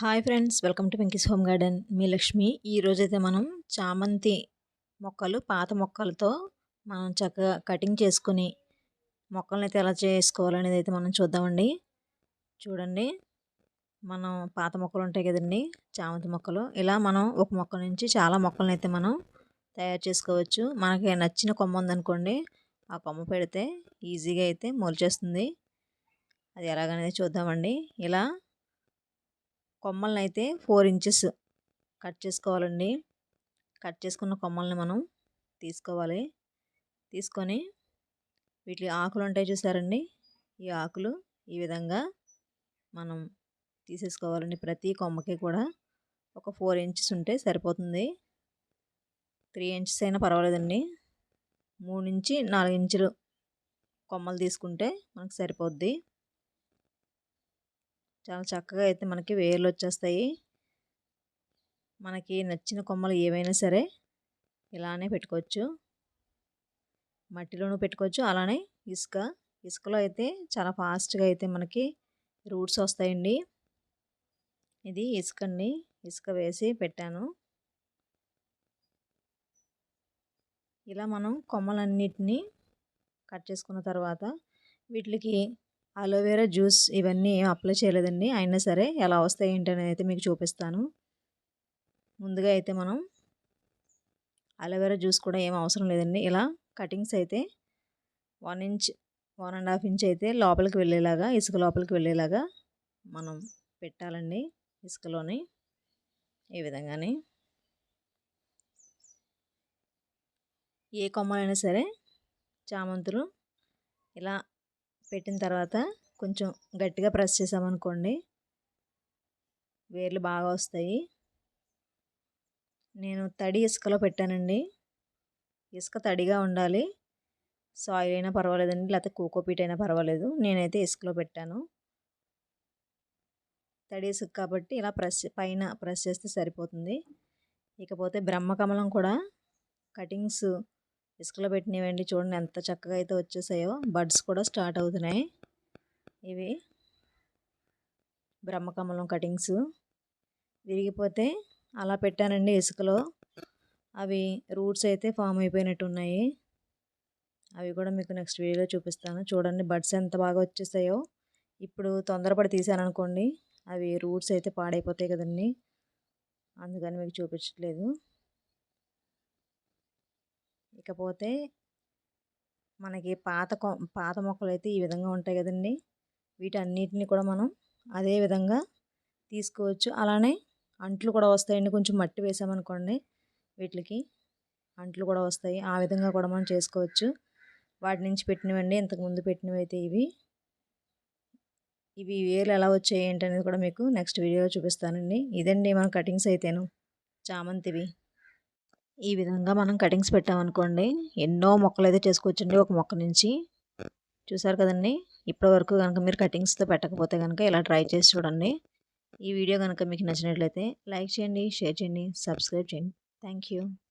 Hi friends welcome to Venky's home garden. మీ లక్ష్మి. ఈరోజైతే మనం చామంతి మొక్కలు పాత మొక్కలతో మనం చక్కగా కటింగ్ చేసుకుని మొక్కలను అయితే ఎలా చేసుకోవాలనేది అయితే మనం చూద్దామండి. చూడండి మనం పాత మొక్కలు ఉంటాయి కదండి చామంతి మొక్కలు. ఇలా మనం ఒక మొక్క నుంచి చాలా మొక్కలను అయితే మనం తయారు చేసుకోవచ్చు. మనకి నచ్చిన కొమ్మ ఉందనుకోండి ఆ కొమ్మ పెడితే ఈజీగా అయితే మొలిచేస్తుంది. అది ఎలాగనేది చూద్దామండి. ఇలా కొమ్మల్ని అయితే ఫోర్ ఇంచెస్ కట్ చేసుకోవాలండి. కట్ చేసుకున్న కొమ్మల్ని మనం తీసుకోవాలి. తీసుకొని వీటి ఆకులు ఉంటాయి చూసారండి. ఈ ఆకులు ఈ విధంగా మనం తీసేసుకోవాలండి. ప్రతి కొమ్మకి కూడా ఒక ఫోర్ ఇంచెస్ ఉంటే సరిపోతుంది. త్రీ ఇంచెస్ అయినా పర్వాలేదండి. మూడు నుంచి నాలుగు ఇంచులు కొమ్మలు తీసుకుంటే మనకు సరిపోద్ది. చాలా చక్కగా అయితే మనకి వేర్లు వచ్చేస్తాయి. మనకి నచ్చిన కొమ్మలు ఏవైనా సరే ఇలానే పెట్టుకోవచ్చు. మట్టిలోనూ పెట్టుకోవచ్చు. అలానే ఇసుక. ఇసుకలో అయితే చాలా ఫాస్ట్గా అయితే మనకి రూట్స్ వస్తాయండి. ఇది ఇసుక అండి ఇసుక వేసి పెట్టాను. ఇలా మనం కొమ్మలన్నిటినీ కట్ చేసుకున్న తర్వాత వీటికి అలోవెరా జ్యూస్ ఇవన్నీ ఏం అప్లై చేయలేదండి. అయినా సరే ఎలా వస్తాయి ఏంటనేది అయితే మీకు చూపిస్తాను. ముందుగా అయితే మనం అలోవెరా జ్యూస్ కూడా ఏం అవసరం లేదండి. ఇలా కటింగ్స్ అయితే one inch one and half inch అయితే లోపలికి వెళ్ళేలాగా ఇసుక లోపలికి వెళ్ళేలాగా మనం పెట్టాలండి ఇసుకలోని ఈ విధంగానే. ఏ కొమ్మలైనా సరే చామంతులు ఇలా పెట్టిన తర్వాత కొంచెం గట్టిగా ప్రెస్ చేసామనుకోండి వేర్లు బాగా వస్తాయి. నేను తడి ఇసుకలో పెట్టానండి. ఇసుక తడిగా ఉండాలి. సాయిల్ అయినా పర్వాలేదండి లేకపోతే కోకోపీట్ అయినా పర్వాలేదు. నేనైతే ఇసుకలో పెట్టాను. తడి ఇసుక కాబట్టి ఇలా ప్రెస్ పైన ప్రెస్ చేస్తే సరిపోతుంది. ఇకపోతే బ్రహ్మకమలం కూడా కటింగ్స్ ఇసుకలో పెట్టినవండి చూడండి ఎంత చక్కగా అయితే వచ్చేసాయో. బడ్స్ కూడా స్టార్ట్ అవుతున్నాయి. ఇవి బ్రహ్మకమలం కటింగ్స్. విరిగిపోతే అలా పెట్టానండి ఇసుకలో. అవి రూట్స్ అయితే ఫామ్ అయిపోయినట్టు ఉన్నాయి అవి కూడా మీకు నెక్స్ట్ వీడియోలో చూపిస్తాను. చూడండి బడ్స్ ఎంత బాగా వచ్చేసాయో. ఇప్పుడు తొందరపడి తీసాను అనుకోండి అవి రూట్స్ అయితే పాడైపోతాయి కదండి. అందుకని మీకు చూపించట్లేదు. ఇకపోతే మనకి పాత పాత మొక్కలు అయితే ఈ విధంగా ఉంటాయి కదండి. వీటన్నిటిని కూడా మనం అదే విధంగా తీసుకోవచ్చు. అలానే అంట్లు కూడా వస్తాయండి. కొంచెం మట్టి వేసామనుకోండి వీటికి అంట్లు కూడా వస్తాయి. ఆ విధంగా కూడా మనం చేసుకోవచ్చు. వాటి నుంచి పెట్టినవండి ఇంతకుముందు పెట్టినవి అయితే ఇవి. ఇవి వేలు ఎలా వచ్చాయి ఏంటనేది కూడా మీకు నెక్స్ట్ వీడియోలో చూపిస్తానండి. ఇదండి మన కటింగ్స్ అయితేను. చామంతివి. ఈ విధంగా మనం కటింగ్స్ పెట్టామనుకోండి ఎన్నో మొక్కలు అయితే చేసుకోవచ్చండి ఒక మొక్క నుంచి. చూసారు కదండి? ఇప్పటి వరకు కనుక మీరు కటింగ్స్తో పెట్టకపోతే కనుక ఇలా ట్రై చేసి చూడండి. ఈ వీడియో కనుక మీకు నచ్చినట్లయితే లైక్ చేయండి షేర్ చేయండి సబ్స్క్రైబ్ చేయండి. థ్యాంక్